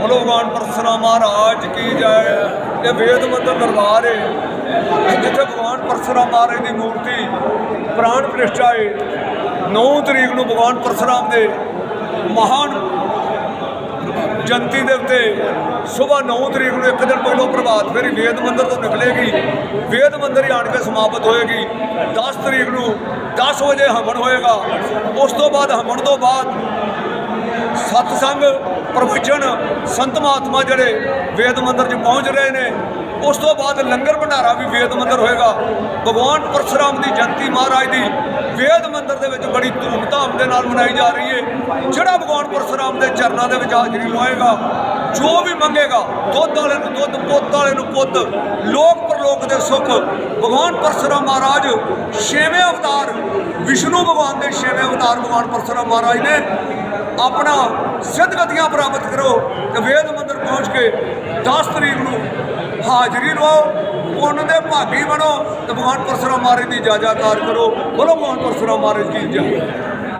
ਭਗਵਾਨ ਪਰਸੁਰਾਮ ਮਹਾਰਾਜ ਕੀ ਜੈ। ਇਹ ਵੇਦ ਮੰਦਰ ਦਰਬਾਰ ਹੈ ਜਿੱਥੇ ਭਗਵਾਨ ਪਰਸੁਰਾਮ ਮਹਾਰਾਜ ਦੀ ਮੂਰਤੀ ਪ੍ਰਾਣ ਪ੍ਰਤਿਸ਼ਠਾ ਹੈ 9 ਤਰੀਕ ਨੂੰ ਭਗਵਾਨ ਪਰਸੁਰਾਮ ਦੇ ਮਹਾਨ ਜਨਤੀ ਦੇ ਉੱਤੇ ਸਵੇਰ 9 ਤਰੀਕ ਨੂੰ ਇੱਕ ਦਿਨ ਪਹਿਲਾਂ ਪ੍ਰਭਾਤ ਫੇਰੀ ਵੇਦ ਮੰਦਰ ਤੋਂ ਨਿਕਲੇਗੀ। ਵੇਦ ਮੰਦਰ ਹੀ ਆਣ ਕੇ ਸਮਾਪਤ ਹੋਏਗੀ। 10 ਤਰੀਕ ਨੂੰ 10 ਵਜੇ ਹਵਨ ਹੋਏਗਾ। ਉਸ ਤੋਂ ਬਾਅਦ ਹਵਨ ਤੋਂ ਬਾਅਦ ਸਤਸੰਗ ਪ੍ਰਵਚਨ ਸੰਤ ਮਹਾਤਮਾ ਜਿਹੜੇ ਵੇਦ ਮੰਦਰ 'ਚ ਪਹੁੰਚ ਰਹੇ ਨੇ, ਉਸ ਤੋਂ ਬਾਅਦ ਲੰਗਰ ਭੰਡਾਰਾ ਵੀ ਵੇਦ ਮੰਦਰ ਹੋਏਗਾ। ਭਗਵਾਨ ਪਰਸ਼ੁਰਾਮ ਦੀ ਜਯੰਤੀ ਮਹਾਰਾਜ ਦੀ ਵੇਦ ਮੰਦਰ ਦੇ ਵਿੱਚ ਬੜੀ ਧੂਮਧਾਮ ਦੇ ਨਾਲ ਮਨਾਈ ਜਾ ਰਹੀ ਹੈ ਜਿਹੜਾ ਭਗਵਾਨ ਪਰਸ਼ੁਰਾਮ ਦੇ ਚਰਨਾਂ ਦੇ ਵਿੱਚ ਹਾਜ਼ਰੀ ਲਵਾਏਗਾ ਜੋ ਵੀ ਮੰਗੇਗਾ, ਦੁੱਧ ਵਾਲੇ ਨੂੰ ਦੁੱਧ, ਪੁੱਤ ਵਾਲੇ ਨੂੰ ਪੁੱਤ, ਲੋਕ ਪਰਲੋਕ ਦੇ ਸੁੱਖ। ਭਗਵਾਨ ਪਰਸ਼ੁਰਾਮ ਮਹਾਰਾਜ, ਛੇਵੇਂ ਅਵਤਾਰ, ਵਿਸ਼ਨੂੰ ਭਗਵਾਨ ਦੇ ਛੇਵੇਂ ਅਵਤਾਰ ਭਗਵਾਨ ਪਰਸ਼ੁਰਾਮ ਮਹਾਰਾਜ ਨੇ ਆਪਣਾ ਸਿੱਧ ਗਤੀਆਂ ਪ੍ਰਾਪਤ ਕਰੋ ਤੇ ਵੇਦ ਮੰਦਰ ਪਹੁੰਚ ਕੇ 10 ਤਰੀਕ ਨੂੰ ਹਾਜ਼ਰੀ ਲਵਾਓ ਉਹਨਾਂ ਦੇ ਭਾਗੀ ਬਣੋ ਤੇ ਭਗਵਾਨ ਪਰਸ਼ੁਰਾਮ ਮਹਾਰਾਜ ਦੀ ਜਾਜਾਕਾਰ ਕਰੋ ਬੋਲੋ ਭਗਵਾਨ ਪਰਸ਼ੁਰਾਮ ਮਹਾਰਾਜ ਕੀ ਜੈ।